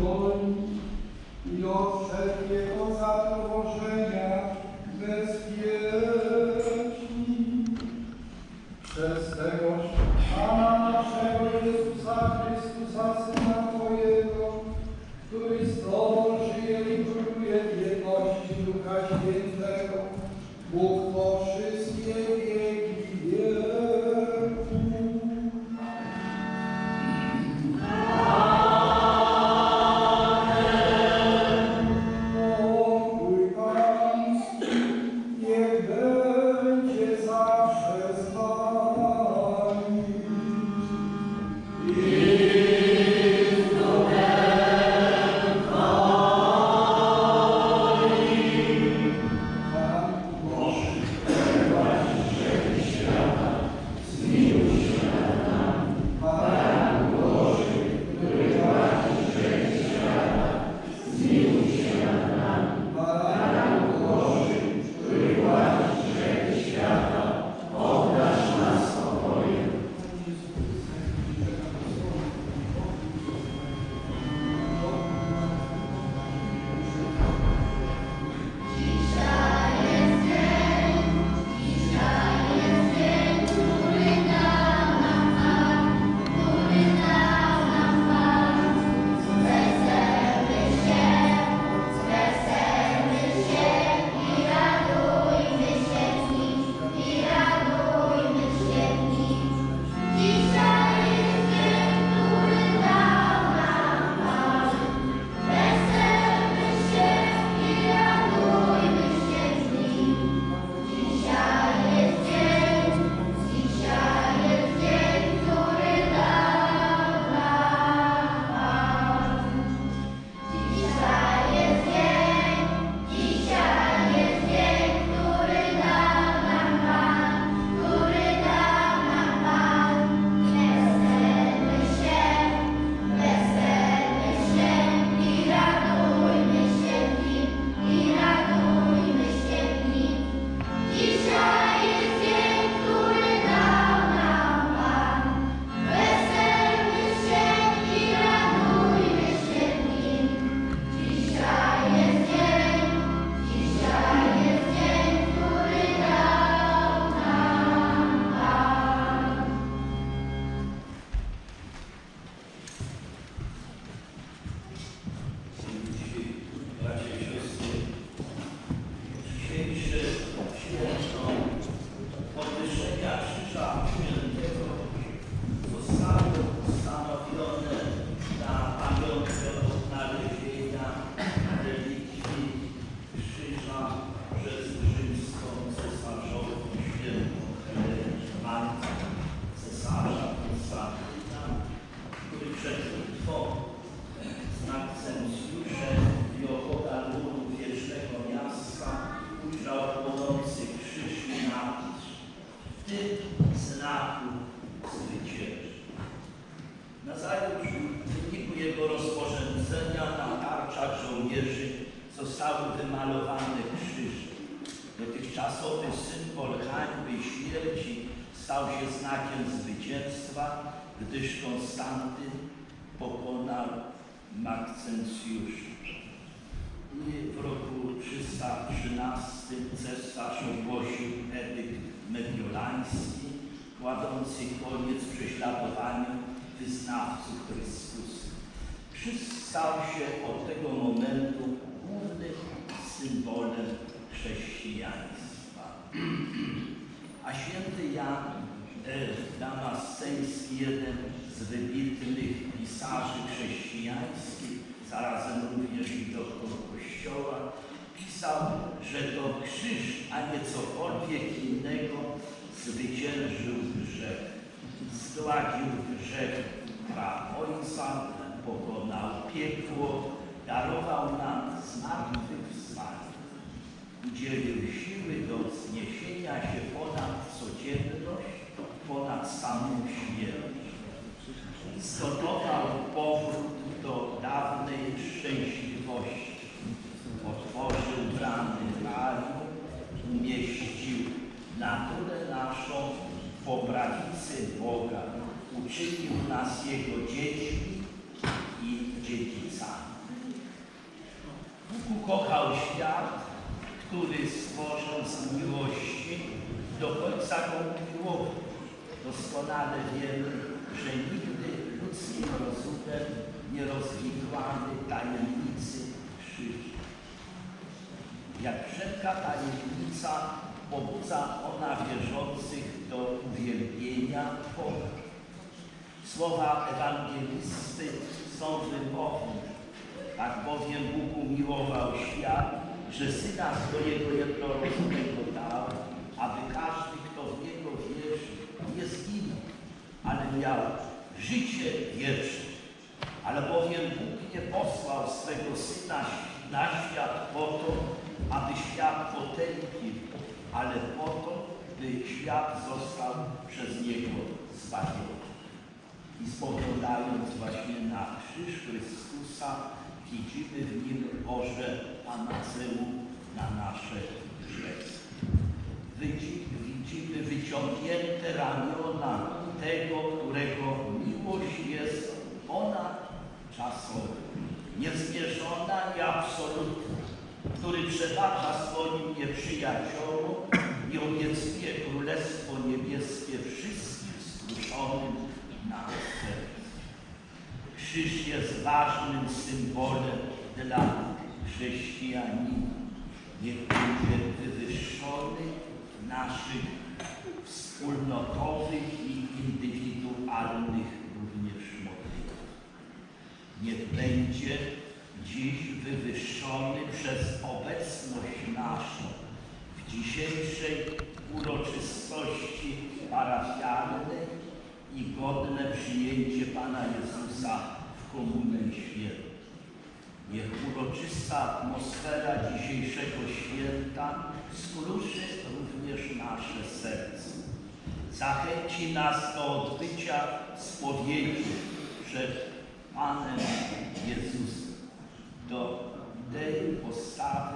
woli i od wszelkiego zatrwożenia bezpieczni. Przez tegoż Pana naszego Jezusa Chrystusa, Syna Twojego, który z Tobą żyje i króluje w jedności Ducha Świętego, Bóg Krzyża stał się znakiem zwycięstwa, gdyż Konstantyn pokonał Makcencjuszy. I w roku 313 cesarz ogłosił edykt mediolański, kładący koniec prześladowaniu wyznawców Chrystusa. Krzyż stał się od tego momentu głównym symbolem chrześcijaństwa. A święty Jan e, Damasceński, jeden z wybitnych pisarzy chrześcijańskich, zarazem również i doktor Kościoła, pisał, że to krzyż, a nie cokolwiek innego zwyciężył grzech. Zgładził grzech pra Ojca, pokonał piekło, darował nam zmartwychwstanie udzielił siły do wzniesienia się ponad codzienność, ponad samą śmierć. Zgotował powrót Doskonale wiemy, że nigdy ludzkim rozumem nie rozwikłamy tajemnicy krzyża. Jak wszelka tajemnica pobudza ona wierzących do uwielbienia Boga. Słowa ewangelisty są wymowne. Tak bowiem Bóg umiłował świat, że Syna swojego jednorodzonego dał, aby każdy, kto w Niego wierzy, nie zginął, ale miał życie wieczne. Ale bowiem Bóg nie posłał swego Syna na świat po to, aby świat potępił, ale po to, by świat został przez Niego zbawiony. I spoglądając właśnie na krzyż Chrystusa, widzimy w nim orze Panaceum na nasze grzechy. Widzi- Widzimy wyciągnięte ramiona tego, którego miłość jest ponad czasowa, niezmierzona i absolutna, który przebacza swoim nieprzyjaciołom i obiecuje Królestwo Niebieskie wszystkim skruszonym na serce. Krzyż jest ważnym symbolem dla chrześcijanina. Niech będzie wywyższony naszych wspólnotowych i indywidualnych również modlitwach. Niech będzie dziś wywyższony przez obecność naszą w dzisiejszej uroczystości parafialnej i godne przyjęcie Pana Jezusa w komunię świętą. Niech uroczysta atmosfera dzisiejszego święta skruszy również nasze serce. Zachęci nas do odbycia spowiedzi przed Panem Jezusem, do tej postawy